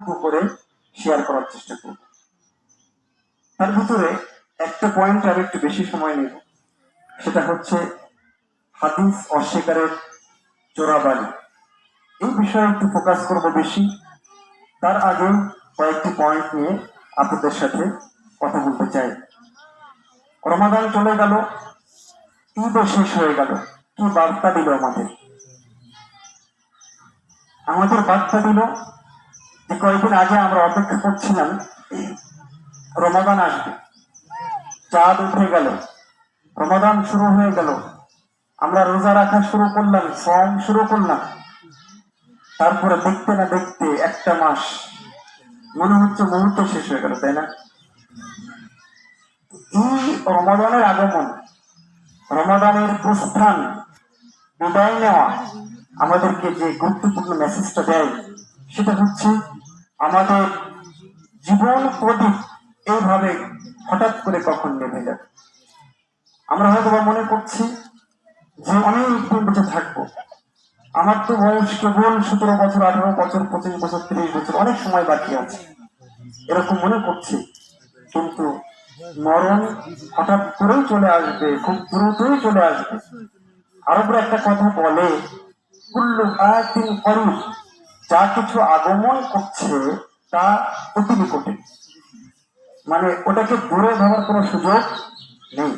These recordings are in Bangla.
করে শেয়ার করার চেষ্টা করব। তার ভিতরে একটা পয়েন্ট আর একটু বেশি সময় নেব। সেটা হচ্ছে হাদিস অস্বীকারের চোরাবাড়ি এই বিষয়ে একটু ফোকাস করব বেশি। তার আগে কয়েকটি পয়েন্ট নিয়ে আপনাদের সাথে কথা বলতে চাই। রমাদান চলে গেল ঈদও শেষ হয়ে গেল। কি বার্তা দিল আমাদের? আমাদের বার্তা দিল কয়েকদিন আগে আমরা অপেক্ষা করছিলাম, রমাদান আসবে। চাঁদ উঠে গেল, রমাদান শুরু হয়ে গেল। আমরা রোজা রাখা শুরু করলাম শ্রম শুরু করলাম। তারপরে দেখতে না দেখতে একটা মাস, মনে হচ্ছে মুহূর্ত শেষ হয়ে গেল, তাই না? এই রমাদানের আগমন, রমাদানের প্রস্থান, বিদায় নেওয়া আমাদেরকে যে গুরুত্বপূর্ণ মেসেজটা দেয়, সেটা হচ্ছে আমাদের জীবন প্রদীপ এইভাবে হঠাৎ করে কখন নেমে যাবে আমরা হয়তো মনে করছি যে অনেক দিন বেঁচে থাকব। আমার তো বয়স কেবল সতেরো বছর, আঠারো বছর, পঁচিশ বছর, তিরিশ বছর, অনেক সময় বাকি আছে। এরকম মনে করছি, কিন্তু মরণ হঠাৎ করেই চলে আসবে, খুব দ্রুতই চলে আসবে। আরবরা একটা কথা বলে, কুল্লু আয়াতিন করিব যা কিছু আগমন করছে তা অতি নিকটে। মানে ওটাকে দূরে ভাবার কোনো সুযোগ নেই।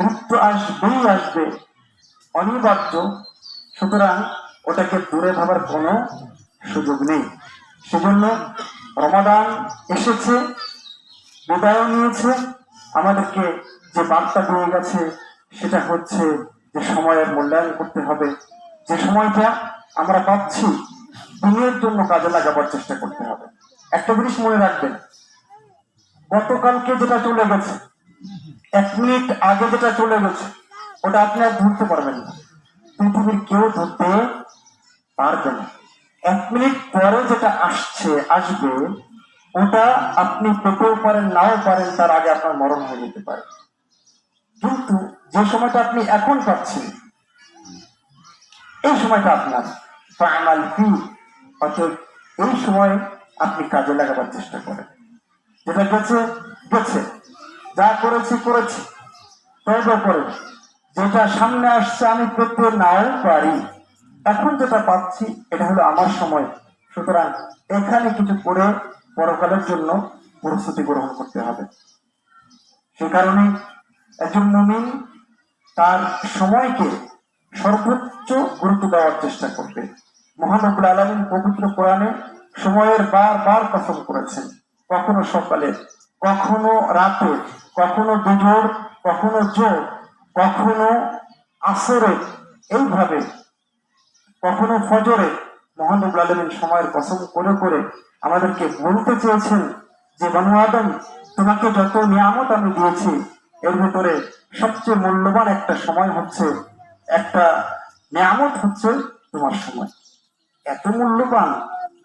মৃত্যু আসবেই আসবে, অনিবার্য। সুতরাং ওটাকে দূরে ভাবার কোনো সুযোগ নেই। সেজন্য রমাদান এসেছে বিদায় নিয়েছে। আমাদেরকে যে বার্তা দিয়ে গেছে, সেটা হচ্ছে যে সময়ের মূল্যায়ন করতে হবে। যে সময়টা আমরা পাচ্ছি দিনের জন্য কাজে লাগাবার চেষ্টা করতে হবে। একটা জিনিস মনে রাখবেন, গতকালকে যেটা চলে গেছে, এক মিনিট আগে যেটা চলে গেছে, ওটা আপনি আর ধরতে পারবেন না। পৃথিবীর কেউ ধরতে পারবে না। এক মিনিট পরে যেটা আসছে, আসবে, ওটা আপনি পেতেও পারেন, নাও পারেন, তার আগে আপনার মরণ হয়ে যেতে পারে। কিন্তু যে সময়টা আপনি এখন পাচ্ছেন, এই সময়টা আপনার ফাইনাল অতএব এই সময় আপনি কাজে লাগাবার চেষ্টা করেন। যেটা গেছে গেছে যা করেছি করেছি। তবে করে যেটা সামনে আসছে, আমি পেতে নাও পারি। এখন যেটা পাচ্ছি, এটা হলো আমার সময়। সুতরাং এখানে কিছু করে পরকালের জন্য প্রস্তুতি গ্রহণ করতে হবে। সে কারণে একজন মুমিন তার সময়কে সর্বোচ্চ গুরুত্ব দেওয়ার চেষ্টা করবে। মহানবুল আলমিন পবিত্র কোরআনে সময়ের বার বার কসম করেছেন। কখনো সকালে, কখনো রাতে, কখনো দুজোর কখনো জোর, কখনো আসরে, এইভাবে কখনো ফজরে মহানবুল আলমিন সময়ের কসম করে করে আমাদেরকে বলতে চেয়েছেন যে, বানু আদম, তোমাকে যত নিয়ামত আমি দিয়েছি, এর ভেতরে সবচেয়ে মূল্যবান একটা সময় হচ্ছে, একটা নিয়ামত হচ্ছে তোমার সময়। এত মূল্যবান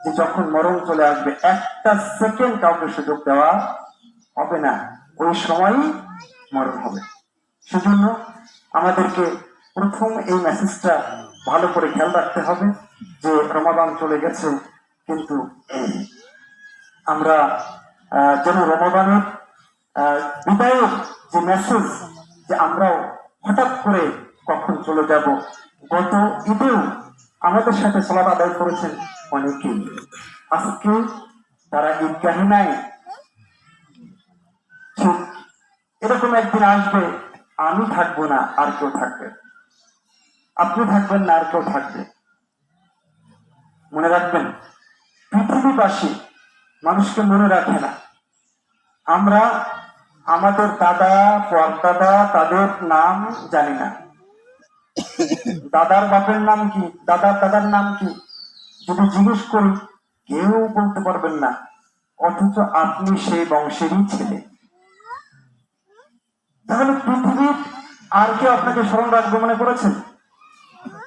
যে যখন মরণ চলে আসবে একটা সেকেন্ড কাউকে সুযোগ দেওয়া হবে না। ওই সময়ই মরণ হবে। সেজন্য আমাদেরকে প্রথম এই মেসেজটা ভালো করে খেয়াল রাখতে হবে যে রমাদান চলে গেছে কিন্তু আমরা যেন রমাদানের আহ, বিদায়ের যে মেসেজ যে আমরাও হঠাৎ করে কখন চলে যাব গত ঈদেও আমাদের সাথে সলাপ আদায় করেছেন অনেকেই। আজকে তারা ঈদগাহে নাই এরকম একদিন আসবে, আমি থাকব না, আর কেউ থাকবে। আপনি থাকবেন না, আর কেউ থাকবে। মনে রাখবেন, পৃথিবীবাসী মানুষকে মনে রাখে না। আমরা আমাদের দাদা, পরদাদা, তাদের নাম জানি না। দাদার বাপের নাম কি? দাদার দাদার নাম কি? যদি জিজ্ঞেস করি, কেউ বলতে পারবেন না। অথচ আপনি সেই বংশেরই ছেলে। তাহলে পৃথিবীর আর কেউ আপনাকে স্মরণ রাখবে মনে করেছেন?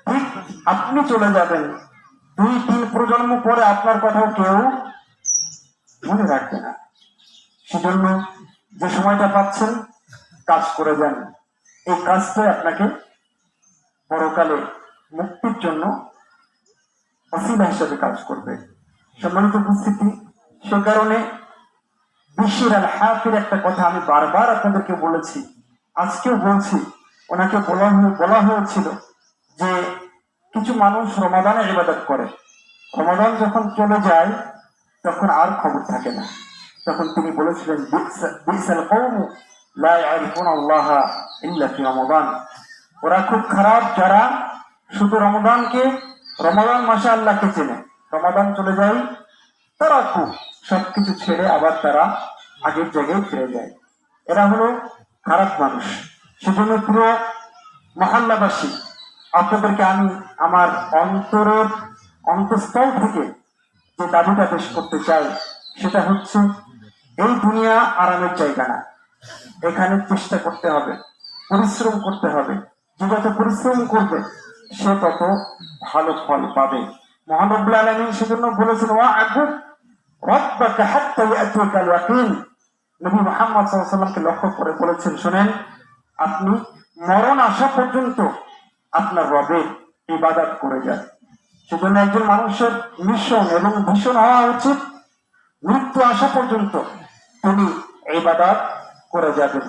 ঠিক আপনি চলে যাবেন। দুই, তিন প্রজন্ম পরে আপনার কথাও কেউ মনে রাখবে না। সেজন্য যে সময়টা পাচ্ছেন, কাজ করে যান। এই কাজটাই আপনাকে পরকালে মুক্তির জন্য অসিলা হিসেবে কাজ করবে। সম্মানিত উপস্থিতি, সে কারণে বিশির আল হাফির একটা কথা আমি বারবার আপনাদেরকে বলেছি, আজকেও বলছি, ওনাকে বলা হয়ে- বলা হয়েছিল যে কিছু মানুষ রমাদানে ইবাদত করে। রমাদান যখন চলে যায়, তখন আর খবর থাকে না। তখন তিনি বলেছিলেন, "বি'সা- বি'সাল কওমু লা ইয়ারিফুনা আল্লাহা ইল্লা ফি রমাদান ওরা খুব খারাপ যারা শুধু রমদানকে রমাদান মাসে আল্লাহকে চেনে। রমাদান চলে যায়, তারা খুব সবকিছু ছেড়ে আবার তারা আগের জায়গায় ফিরে যায়। এরা হলো খারাপ মানুষ। সেজন্য পুরো মহল্লাবাসী, আপনাদেরকে আমি আমার অন্তরের অন্তঃস্থল থেকে যে দাবিটা পেশ করতে চাই, সেটা হচ্ছে এই দুনিয়া আরামের জায়গা না। এখানে চেষ্টা করতে হবে, পরিশ্রম করতে হবে। যত পরিশ্রম করবে, সে তত ভালো ফল পাবে। মহানবুল আলমিন সেজন্য বলেছেন নবী মুহাম্মদ সাল্লাল্লাহু লক্ষ্য করে বলেছেন, শুনেন, আপনি মরণ আসা পর্যন্ত আপনার রবের ইবাদত করে যান। সেজন্য একজন মানুষের মিশন এবং ভীষণ হওয়া উচিত, মৃত্যু আসা পর্যন্ত তিনি ইবাদত করে যাবেন।